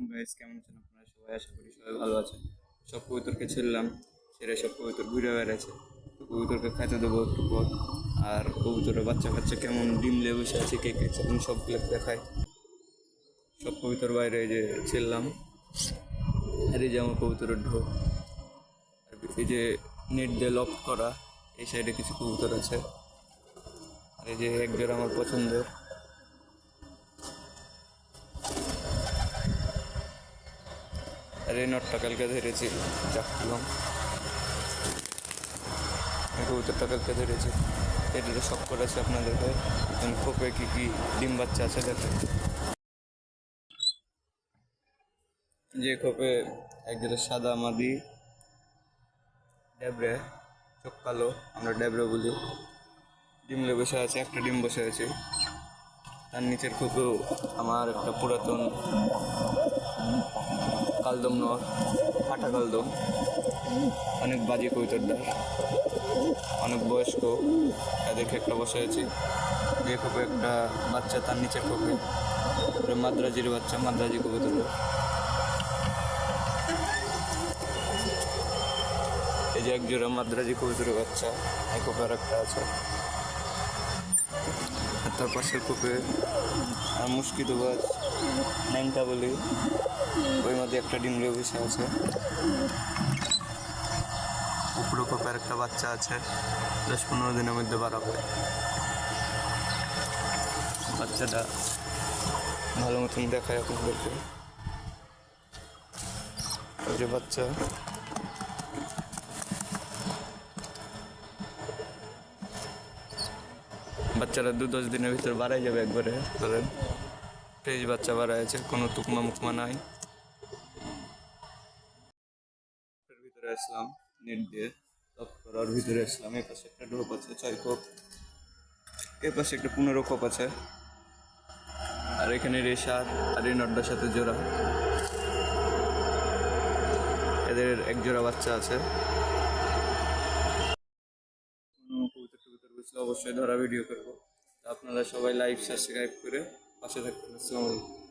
আলাইকুম গাইস কেমন আছেন আপনারা সবাই? আশা করি সবাই ভালো আছেন। সব কবুতরকে ছিললাম সেটা সব কবুতর ঘুরে বেড়াচ্ছে। তো কবুতরকে খাইতে দেবো একটু পর। আর কবুতরের বাচ্চা কাচ্চা কেমন, ডিম লে বসে আছে, কে কে এখন সবগুলো দেখায় সব কবুতর বাইরে যে ছিললাম আর এই যে আমার কবুতরের ঢোক আর এই যে নেট দিয়ে লক করা, এই সাইডে কিছু কবুতর আছে। আর এই যে এক জোড়া আমার পছন্দের। আর এই নটটা কালকে ধরেছি চাকলাম কবুতরটা কালকে ধরেছি। এটা সব করেছে আপনাদেরকে খোপে কি কি ডিম বাচ্চা আছে দেখেন যে খোপে একজোড়া সাদা মাদি ডেবরে চোখ কালো, আমরা ডেবরে বলি। ডিমলে বসে আছে, একটা ডিম বসে আছে। তার নিচের খোপেও আমার একটা পুরাতন কালদম নর, ফাটা কালদম। অনেক বাজে কবিতার অনেক বয়স্ক তাদেরকে একটা বসে আছি। যে খোপে একটা বাচ্চা, তার নিচের খোপে। মাদ্রাজির বাচ্চা, মাদ্রাজি কবুতর। এই যে এক জোড়া মাদ্রাজি কবুতরের বাচ্চা খোপে একটা আছে। তার পাশের খোপে আর মুশকিতো গাছ ন্যাংটা বলি, ওই মধ্যে একটা ডিম লেবু বসে আছে। উপরে কোপের একটা বাচ্চা আছে, দশ পনেরো দিনের মধ্যে বাড়াবে বাচ্চাটা ভালো মতন দেখায় আপনাদেরকে। যে বাচ্চা বাচ্চারা দু দশ দিনের ভিতর বাড়াই যাবে একবারে। ধরেন। ফ্রেশ বাচ্চা বাড়ায় আছে কোনো তুকমা মুকমা নাই। ভিতরে আসলাম নেট দিয়ে লক করার ভিতরে আসলাম। এই পাশে একটা ডোপ আছে ছয় কোপ। এই পাশে একটা পনেরো কোপ আছে। আর এখানে রেশার আর এই নড্ডার সাথে জোড়া। এদের এক জোড়া বাচ্চা আছে। অবশ্যই ধরা ভিডিও করব। আপনারা সবাই লাইভ সাবস্ক্রাইব করে পাশে থাকবেন। আসসালামু আলাইকুম।